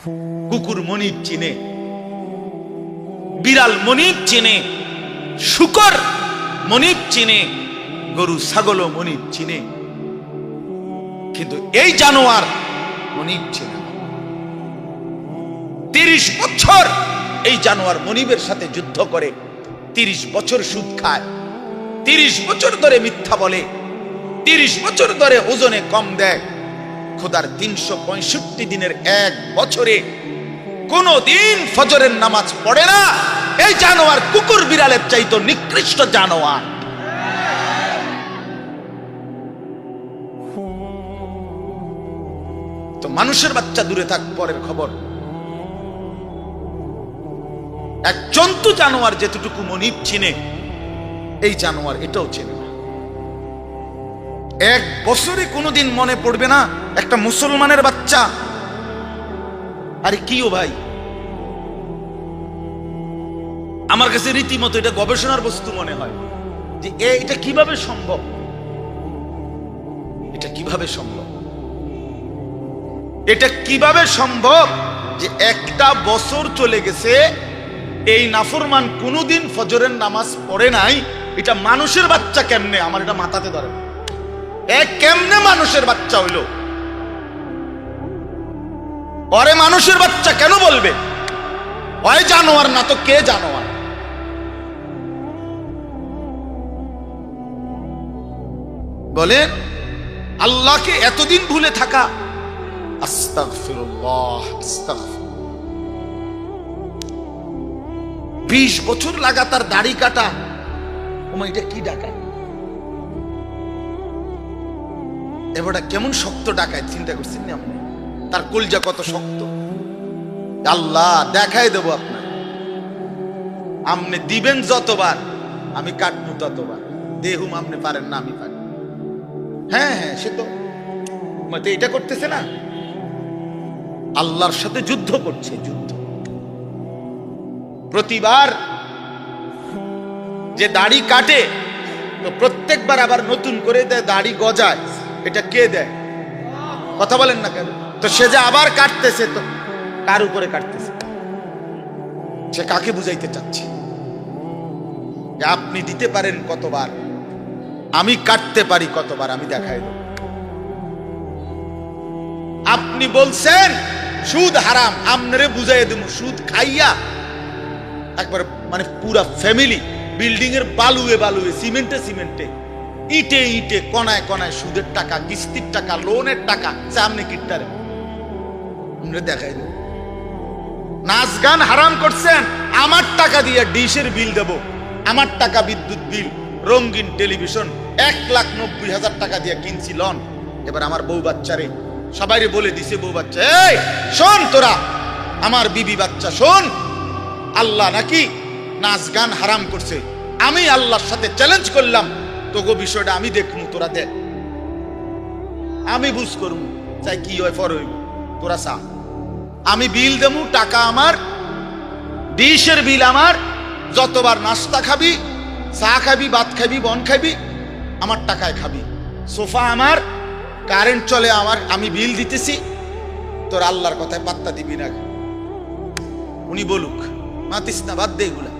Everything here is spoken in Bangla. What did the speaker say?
কুকুর মনিব চিনে, বিড়াল মনিব চিনে, শুকর মনিব চিনে, গরু ছাগলও মনিব চিনে। কিন্তু এই জানোয়ার মনিব চিনে তিরিশ বছর এই জানোয়ার মনিবের সাথে যুদ্ধ করে, তিরিশ বছর সুদ খায়, তিরিশ বছর ধরে মিথ্যা বলে, তিরিশ বছর ধরে ওজনে কম দেয়। খোদার তিনশো পঁয়ষট্টি দিনের এক বছরে কোন দিন ফজরের নামাজ পড়ে না। এই জানোয়ার কুকুর বিড়ালের চাইতো নিকৃষ্ট জানোয়ার। তো মানুষের বাচ্চা দূরে থাক, পরের খবর। এক জন্তু জানোয়ার যেতটুকু মনিব চিনে, এই জানোয়ার এটাও চেনে। এক বছরে কোনোদিন মনে পড়বে না একটা মুসলমানের বাচ্চা। আরে কি ও ভাই? আমার কাছে রীতিমতো এটা গবেষণার বস্তু মনে হয় যে এটা কীভাবে সম্ভব? এটা কীভাবে সম্ভব? এটা কীভাবে সম্ভব যে একটা বছর চলে গেছে, এই নাফরমান কোনোদিন ফজরের নামাজ পড়ে নাই, এটা মানুষের বাচ্চা কেমনে? আমার এটা মাথাতে ধরে না। কেমনে মানুষের বাচ্চা হইল? অরে মানুষের বাচ্চা কেন বলবে? হয় জানোয়ার না তো কে জানোয়ার? বলেন, আল্লাহকে এতদিন ভুলে থাকা বিশ বছর লাগাতার দাড়ি কাটা এটা কি ডাকায় এবারটা কেমন শক্ত ডাকায় চিন্তা করছেন না আপনি? তার কলজা কত শক্ত? আল্লাহ, দেখাই দেব আপনার আপনি দিবেন যতবার, আমি কাটবো ততবার। দেহুম আপনি পারেন না, আমি পারি। হ্যাঁ হ্যাঁ সে তো। এটা করতেছে না? আল্লাহর সাথে যুদ্ধ করছে, যুদ্ধ। প্রতিবার যে দাড়ি কাটে, তো প্রত্যেকবার আবার নতুন করে দাড়ি গজায় এটা কে দেয়? কথা বলেন না কেন? তো সে যে আবার কাটতেছে তো কার উপরে কাটতেছে? সে কাকে বুঝাইতে চাচ্ছে? আপনি দিতে পারেন কতবার? আমি কাটতে পারি কতবার? আমি দেখাই দেব। আপনি বলছেন, সুদ হারাম আমনরে বুঝাই দেব সুদ খাইয়া একবার মানে পুরা ফ্যামিলি বিল্ডিং এর বালুয়ে বালুয়ে সিমেন্টে সিমেন্টে ইটে ইটে কনায় কনায় সুদের টাকা, কিস্তির টাকা, লোনের টাকা, সামনে কিটটারে। দেখাই দেব। নাচ গান হারাম করছেন, আমার টাকা দিয়ে ডিশের বিল দেব। আমার টাকা বিদ্যুৎ বিল, রঙিন টেলিভিশন, এক লাখ নব্বই হাজার টাকা দিয়ে কিনছি লন। এবার আমার বউ বাচ্চারে, সবাইরে বলে দিছে বউ বাচ্চা, এই, শোন তোরা, আমার বিবি বাচ্চা, শোন। আল্লাহ নাকি নাচ গান হারাম করছে। আমি আল্লাহর সাথে চ্যালেঞ্জ করলাম তোগো বিষয়টা আমি দেখমু, তোরা দেখ আমি বুঝ করমু, চাই কি হয় ফর হইব। তোরা চা। আমি বিল দেমু, টাকা আমার, ডিশের বিল আমার, যতবার নাস্তা খাবি, চা খাবি, ভাত খাবি, বন খাবি, আমার টাকায় খাবি। সোফা আমার, কারেন্ট চলে আমার, আমি বিল দিতেছি। তোর আল্লাহর কথায় পাত্তা দিবি না। উনি বলুক, মাতিস না, বাদ দে এগুলা।